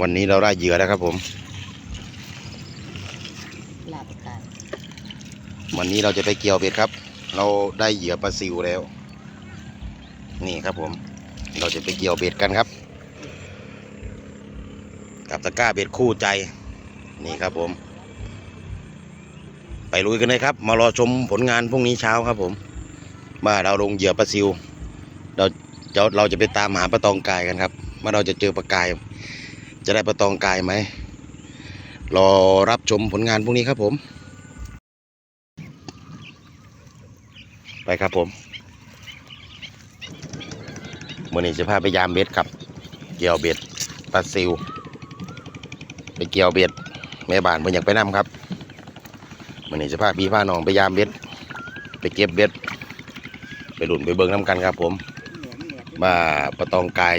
วันนี้เราได้เหยื่อแล้วครับผมลาบกาดวันนี้เราจะไปเกี่ยวเบ็ดครับ เราได้เหยื่อปลาซิวแล้ว นี่ครับผม เราจะไปเกี่ยวเบ็ดกันครับ กับตะกร้าเบ็ดคู่ใจ นี่ครับผม ไปลุยกันเลยครับ มารอชมผลงานพรุ่งนี้เช้าครับผมว่าเราลงเหยื่อปลาซิว เรา จะเราจะไปตามหาปลาตองกายกันครับว่าเราจะเจอปลากาย จะได้ปลาตองกายไหมรอรับชมผลงานพรุ่งนี้ครับผม ไปครับผมมื่อนี้จะพาไปยามเบ็ดครับ เกี่ยวเบ็ดปลาซิว ไปเกี่ยวเบ็ดแม่บ้านเพิ่นอยากไปนํครับมื่อนี้จะพาพี่พาน้องไปยามเบ็ดไปเก็บเบ็ดไปหลุนไปเบิ่งน้ำกันครับผม ว่าปลาตองกาย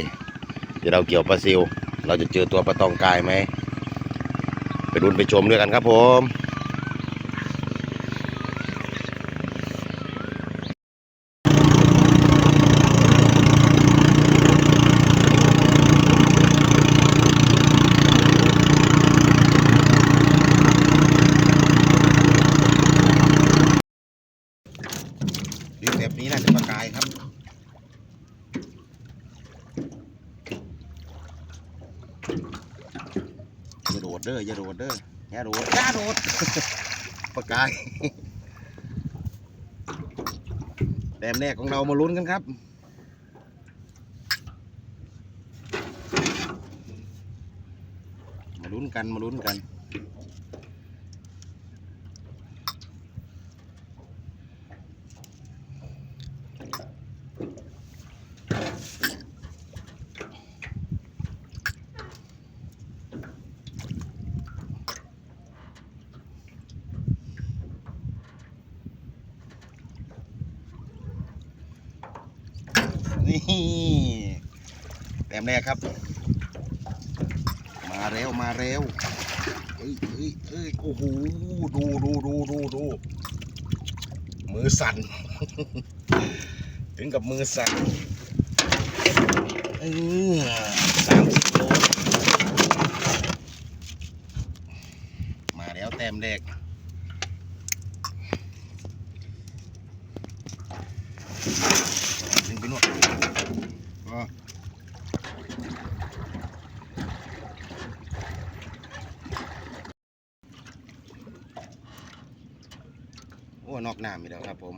ที่เราเกี่ยวปลาซิว เราจะเจอตัวปลาตองกายไหม ไปดูไปชมด้วยกันครับผม ดินแบบนี้น่าจะปลากายครับ อย่าโดดเด้ ออย่าโดดเด้ออย่าโดดอย่าโดดปลากายแต้มแรกของเรามาลุ้นกันครับมาลุ้นกันมาลุ้นกัน นี่แต้มแรกครับ มาเร็วมาเร็วเอ้ยเอ้ยเอ้ยโอ้โหดูดูดูดูดูมือสั่น ถึงกับมือสั่นเออสามสิบโลมาแล้วแต้มแรกดึงไปนวดอ๋อ โอ้ นอกน้ำอีกแล้วครับผม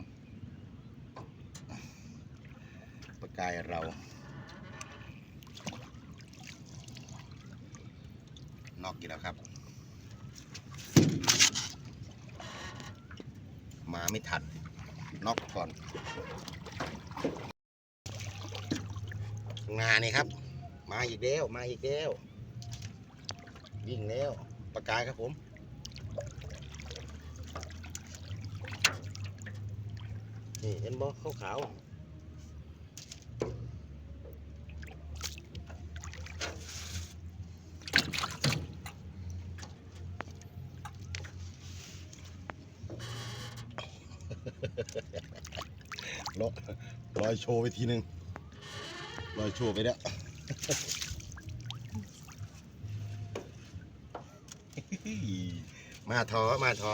ปลากายเรา นอกอีกแล้วครับ มาไม่ทันนอกก่อน งานนี่ครับ มาอีกแล้ว มาอีกแล้ว วิ่งแล้วปลากายครับผม นี่เห็นบ่ขาวขาวลอยลอยโชว์ไปทีหนึ่งลอยโชว์ไปแล้วมาท้อมาท้อ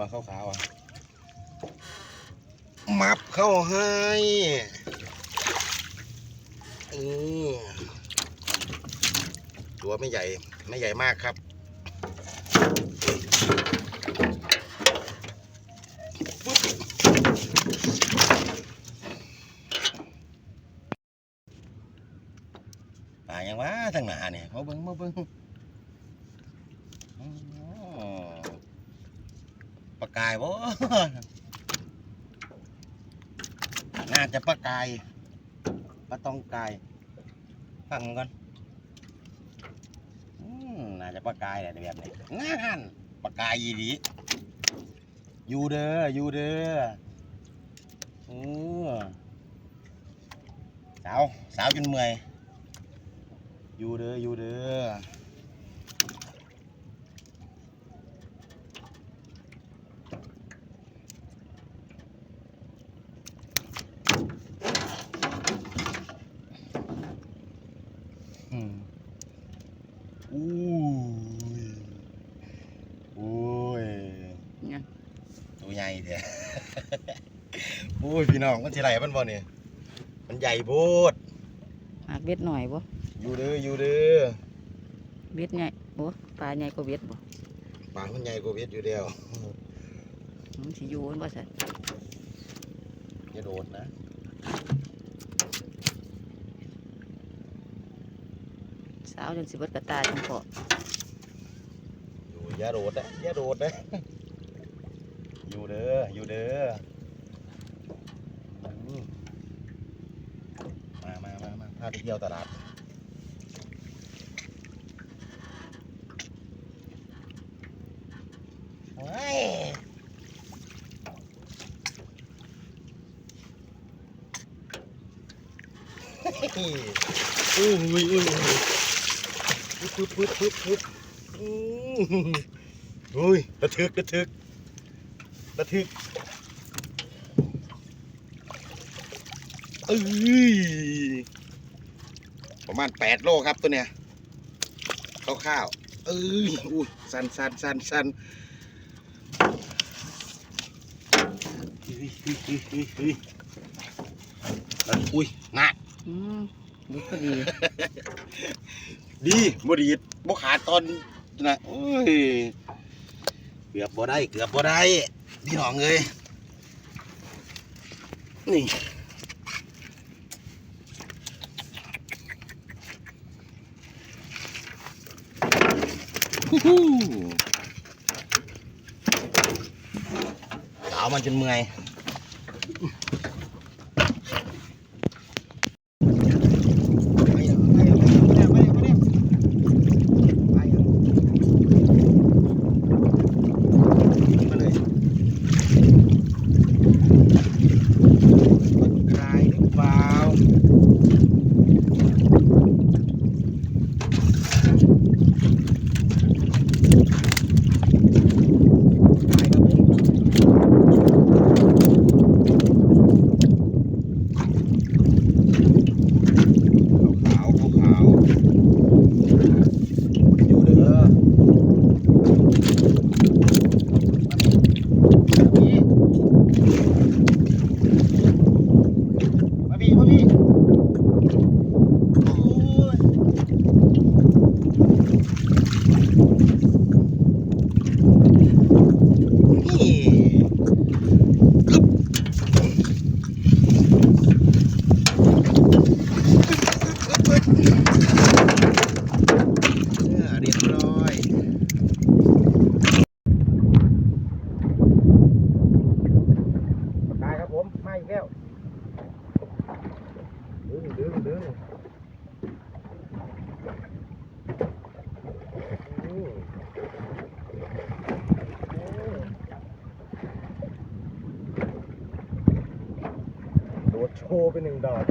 ว่าขาวๆอะมับเข้าให้อตัวไม่ใหญ่ไม่ใหญ่มากครับป่ายังวะทางหนาเนี่ยมาเบิ้งมาเบิ้งอ๋อปลา กายบ่น่าจะปลากายปลาตองกายฟังก่อนอืมน่าจะปลากายแหละแบบนี้นั่นปลากายยีดีอยู่เด้ออยู่เด้อเออสาวสาวจนเมื่อยอยู่เด้ออยู่เด้อ ตัวใหญ่เด้ อุ้ยพี่น้องมันสิไหลมันบ่เนี่ยมันใหญ่โพดหากเบ็ดหน่อยบ่อยู่เด้ออยู่เด้อเบ็ดใหญ่โอ้ปลาใหญ่กว่าเบ็ดบ่ปากมันใหญ่กว่าเวทอยู่เดียวมันสิอยู่มันบ่ซั่นอย่าโดดนะสาวจนสิเบิดกระตาจังพออยู่อย่าโดดนะอย่าโดดนะอยู่เด้ออยู่เด้ออืมมามามามาพา ไปเที่ยวตลาดว้ยอุ้ยอุ้ยอุ้ยปึ๊บปึ๊บปึ๊บปึ๊บอุ้ยระทึกระทึกระทึกเอ้ย มาณแปดโลครับตัวเนี้ยคร่าวๆเอ้ยอุ้ยสันสันสันสันเฮ้ยเฮ้ยเฮ้ยเฮ้ยเฮ้ยอุ้ยหนักอืมบุกพอดีดีบ่ดีดบ่ขาดตอนนะโอ้ยเกือบบ่ได้ เกือบบ่ได้ พี่น้องเอ้ยนี่ ฮู้สาวมันจนเมื่อยไปอะไปอะไปอะไปอะไปอะ ไปอะมาเลยกดคลายหรือเปล่าไปครับผมขาวขาวขาวอยู่เด้อ นี่มาพี่มาพี่โอ้ยนี่กึ๊บเออเรียบร้อย ได้ครับผมมาอีกแล้วดึงดึงดึงอืม โดดโชว์ไปหนึ่งดอก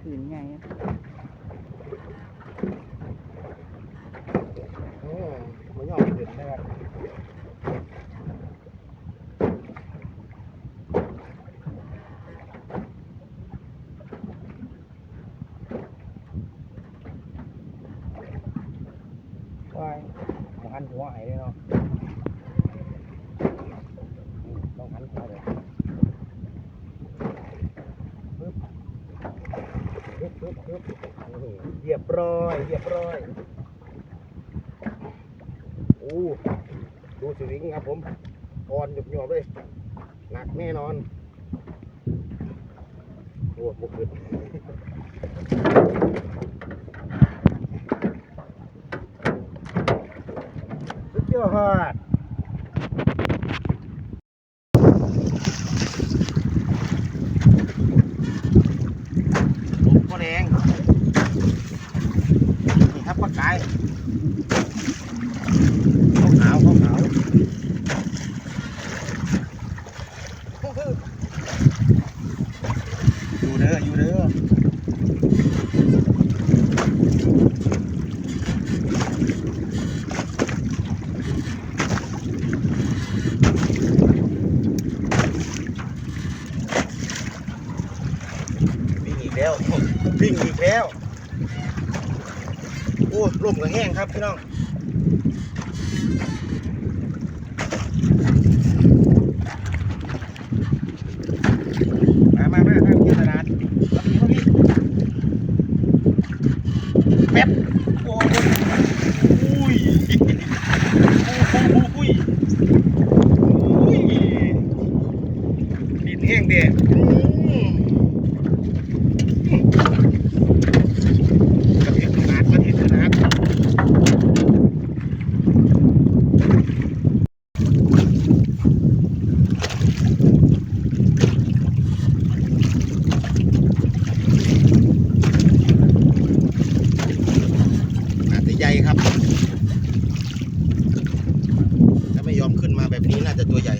ขืนใหญ่อะ อืมไม่ยอมเด็ดนะครับว้ายมาหันหัวไอ้เลยเนาะอืมต้องหันหัวเลยปึ๊บปึ๊บปึ๊บปึ๊บนี่เรียบร้อย เรียบร้อยโอ้ดูสวิงครับผมอ่อนหยุบหยอบเลยหนักแน่นอนโอ้บุกขึ้นสุดยอดลูกพ่อแดงนี่ครับปลากาย ขาวขาวขาวอยู่เด้ออยู่เด้อ วิ่งอีกแล้ว โอ้ลมก็แห้งครับพี่น้อง มามามาทางเที่ยวตลาดมาพี่มาพี่แป๊บโอ้โหอุ้ยอุ้ยอุ้ยดินแห้งเด็ดกระเทียมตลาดกระเทียมตลาดอาจจะใหญ่ครับ ถ้าไม่ยอมขึ้นมาแบบนี้น่าจะตัวใหญ่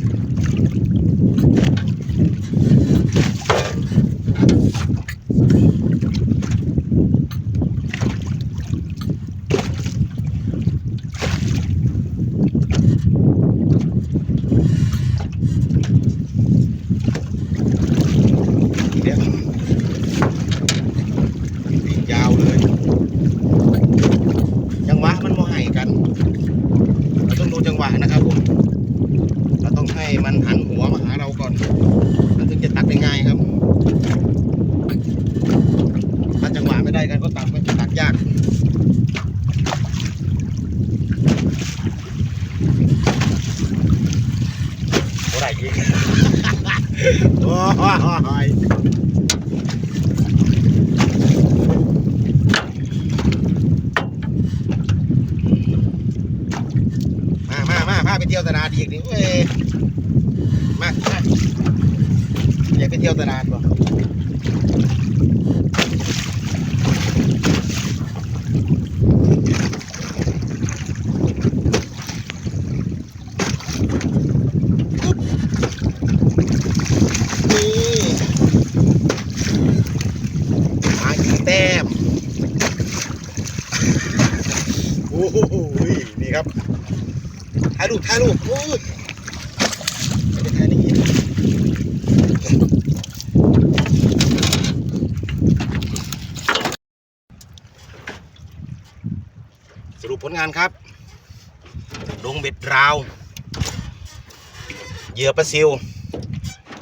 เดี๋ยวปีกยาวเลย จังหวะมันโมให้กัน เราต้องดูจังหวะนะครับผม เราต้องให้มันหันหัวมาหาเราก่อนแล้วถึงจะตักได้ง่ายครับ ถ้าจังหวะไม่ได้กันก็ตักไม่ตักยาก โอ้ไรยิงโอ้ยมามามาพาไปเที่ยวตลาดอีกนี่เว้ยมามาอยากไปเที่ยวตลาดบ่นี่มาอีกแต้ม โอ้โหนี่ครับ ถ่ายรูปถ่ายรูปโอ้ยไม่ได้ถ่ายนี่สรุปผ ลงานครับดงเบ็ดราว เหยื่อปลาซิว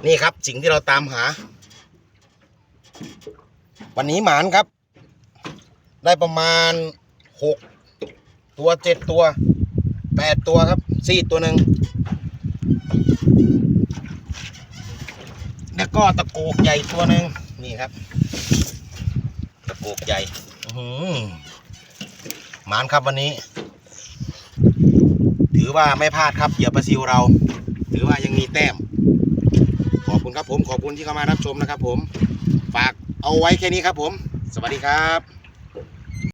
นี่ครับสิ่งที่เราตามหา วันนี้หมานครับ ได้ประมาณหกตัวเจ็ดตัวแปดตัวครับซีดตัวหนึ่งแล้วก็ตะโกกใหญ่ตัวหนึ่งนี่ครับ ตะโกกใหญ่ อื หมานครับวันนี้ ถือว่าไม่พลาดครับเหยียบปลาซิวเรา ถือว่ายังมีแต้ม ขอบคุณครับผม ขอบคุณที่เข้ามารับชมนะครับผม ฝากเอาไว้แค่นี้ครับผม สวัสดีครับ